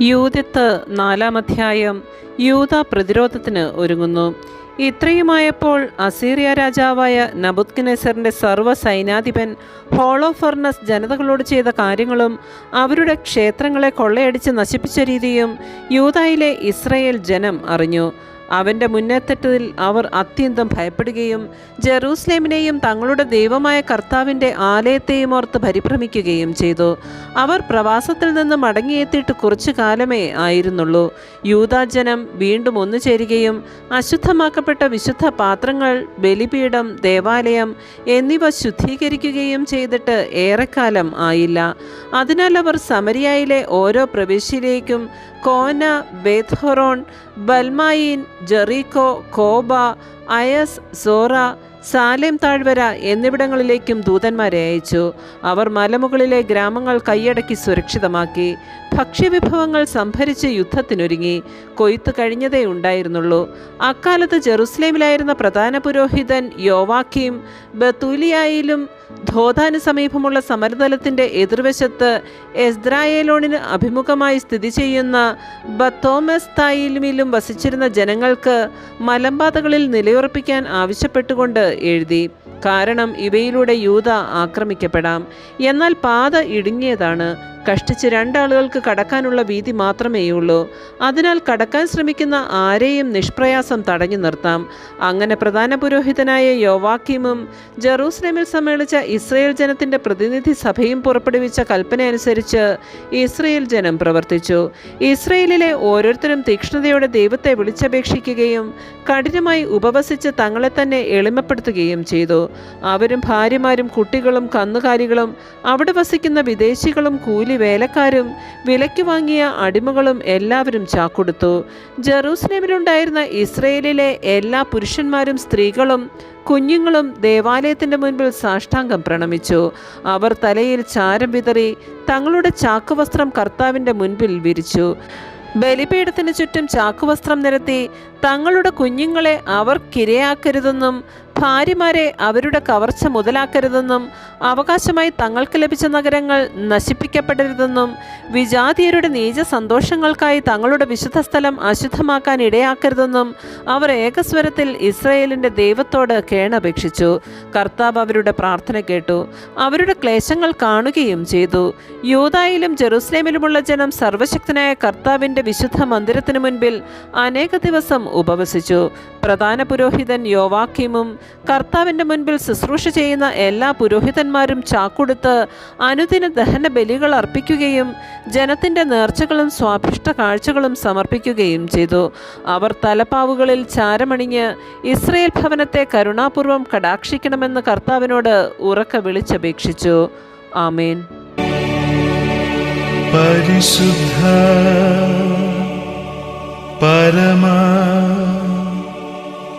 Judith നാലാം അധ്യായം യൂത പ്രതിരോധത്തിന് ഒരുങ്ങുന്നു. ഇത്രയുമായപ്പോൾ അസീറിയ രാജാവായ നബുദ്കനെസറിന്റെ സർവ സൈനാധിപൻ ഹോളോഫർണസ് ജനതകളോട് ചെയ്ത കാര്യങ്ങളും അവരുടെ ക്ഷേത്രങ്ങളെ കൊള്ളയടിച്ച് നശിപ്പിച്ച രീതിയും യൂതായിലെ ഇസ്രയേൽ ജനം അറിഞ്ഞു. അവന്റെ മുന്നേറ്റത്തിൽ അവർ അത്യന്തം ഭയപ്പെടുകയും ജെറൂസലേമിനെയും തങ്ങളുടെ ദൈവമായ കർത്താവിന്റെ ആലയത്തെയും ഓർത്ത് പരിഭ്രമിക്കുകയും ചെയ്തു. അവർ പ്രവാസത്തിൽ നിന്ന് മടങ്ങിയെത്തിയിട്ട് കുറച്ചു കാലമേ ആയിരുന്നുള്ളൂ. യൂതാജനം വീണ്ടും ഒന്നു ചേരുകയും അശുദ്ധമാക്കപ്പെട്ട വിശുദ്ധ പാത്രങ്ങൾ ബലിപീഠം ദേവാലയം എന്നിവ ശുദ്ധീകരിക്കുകയും ചെയ്തിട്ട് ഏറെക്കാലം ആയില്ല. അതിനാൽ അവർ സമരിയായിലെ ഓരോ പ്രവിശ്യയിലേക്കും കോന ബേത്ത്ഹൊറോൺ ബൽമായിൻ ജെറീക്കോ കോബ അയസ് സോറ സാലേം താഴ്വര എന്നിവിടങ്ങളിലേക്കും ദൂതന്മാരെ അയച്ചു. അവർ മലമുകളിലെ ഗ്രാമങ്ങൾ കൈയടക്കി സുരക്ഷിതമാക്കി. ഭക്ഷ്യവിഭവങ്ങൾ സംഭരിച്ച് യുദ്ധത്തിനൊരുങ്ങി. കൊയ്ത്ത് കഴിഞ്ഞതേ ഉണ്ടായിരുന്നുള്ളൂ. അക്കാലത്ത് ജെറുസലേമിലായിരുന്ന പ്രധാന പുരോഹിതൻ യോവാക്കിയും ബത്തൂലിയായിലും ധോധാന് സമീപമുള്ള സമരതലത്തിന്റെ എതിർവശത്ത് എസ്ദ്രായേലോണിന് അഭിമുഖമായി സ്ഥിതി ചെയ്യുന്ന ബത്തോമസ് തായിലുമിലും വസിച്ചിരുന്ന ജനങ്ങൾക്ക് മലമ്പാതകളിൽ നിലയുറപ്പിക്കാൻ ആവശ്യപ്പെട്ടുകൊണ്ട് എഴുതി. കാരണം ഇവയിലൂടെ യൂത ആക്രമിക്കപ്പെടാം. എന്നാൽ പാത ഇടുങ്ങിയതാണ്. കഷ്ടിച്ച് രണ്ടാളുകൾക്ക് കടക്കാനുള്ള വീതി മാത്രമേയുള്ളൂ. അതിനാൽ കടക്കാൻ ശ്രമിക്കുന്ന ആരെയും നിഷ്പ്രയാസം തടഞ്ഞു നിർത്താം. അങ്ങനെ പ്രധാന പുരോഹിതനായ യോവാക്കിമും ജെറൂസലേമിൽ സമ്മേളിച്ച ഇസ്രയേൽ ജനത്തിന്റെ പ്രതിനിധി സഭയും പുറപ്പെടുവിച്ച കൽപ്പന അനുസരിച്ച് ഇസ്രയേൽ ജനം പ്രവർത്തിച്ചു. ഇസ്രയേലിലെ ഓരോരുത്തരും തീക്ഷ്ണതയോടെ ദൈവത്തെ വിളിച്ചപേക്ഷിക്കുകയും കഠിനമായി ഉപവസിച്ച് തങ്ങളെ തന്നെ എളിമപ്പെടുത്തുകയും ചെയ്തു. അവരും ഭാര്യമാരും കുട്ടികളും കന്നുകാലികളും അവിടെ വസിക്കുന്ന വിദേശികളും കൂലി വേലക്കാരും വിലയ്ക്ക് വാങ്ങിയ അടിമകളും എല്ലാവരും ചാക്കൊടുത്തു. ജെറൂസലേമിലുണ്ടായിരുന്ന ഇസ്രയേലിലെ എല്ലാ പുരുഷന്മാരും സ്ത്രീകളും കുഞ്ഞുങ്ങളും ദേവാലയത്തിന്റെ മുൻപിൽ സാഷ്ടാംഗം പ്രണമിച്ചു. അവർ തലയിൽ ചാരം വിതറി തങ്ങളുടെ ചാക്കുവസ്ത്രം കർത്താവിന്റെ മുൻപിൽ വിരിച്ചു. ബലിപീഠത്തിന് ചുറ്റും ചാക്കുവസ്ത്രം നിരത്തി തങ്ങളുടെ കുഞ്ഞുങ്ങളെ അവർ കിരയാക്കരുതെന്നും ഭാര്യമാരെ അവരുടെ കവർച്ച മുതലാക്കരുതെന്നും അവകാശമായി തങ്ങൾക്ക് ലഭിച്ച നഗരങ്ങൾ നശിപ്പിക്കപ്പെടരുതെന്നും വിജാതീയരുടെ നീച സന്തോഷങ്ങൾക്കായി തങ്ങളുടെ വിശുദ്ധ സ്ഥലം അശുദ്ധമാക്കാൻ ഇടയാക്കരുതെന്നും അവർ ഏകസ്വരത്തിൽ ഇസ്രയേലിന്റെ ദൈവത്തോട് കേണപേക്ഷിച്ചു. കർത്താവ് അവരുടെ പ്രാർത്ഥന കേട്ടു. അവരുടെ ക്ലേശങ്ങൾ കാണുകയും ചെയ്തു. യൂതായിലും ജെറുസലേമിലുമുള്ള ജനം സർവശക്തനായ കർത്താവിന്റെ വിശുദ്ധ മന്ദിരത്തിനു മുൻപിൽ അനേക ദിവസം ഉപവസിച്ചു. പ്രധാന പുരോഹിതൻ യോവാക്കിമും കർത്താവിന്റെ മുൻപിൽ ശുശ്രൂഷ ചെയ്യുന്ന എല്ലാ പുരോഹിതന്മാരും ചാക്കൊടുത്ത് അനുദിന ദഹന ബലികൾ അർപ്പിക്കുകയും ജനത്തിന്റെ നേർച്ചകളും സ്വാഭിഷ്ട കാഴ്ചകളും സമർപ്പിക്കുകയും ചെയ്തു. അവർ തലപ്പാവുകളിൽ ചാരമണിഞ്ഞ് ഇസ്രയേൽ ഭവനത്തെ കരുണാപൂർവം കടാക്ഷിക്കണമെന്ന് കർത്താവിനോട് ഉറക്ക വിളിച്ചപേക്ഷിച്ചു. ആമേൻ. പരിശുദ്ധ പരമ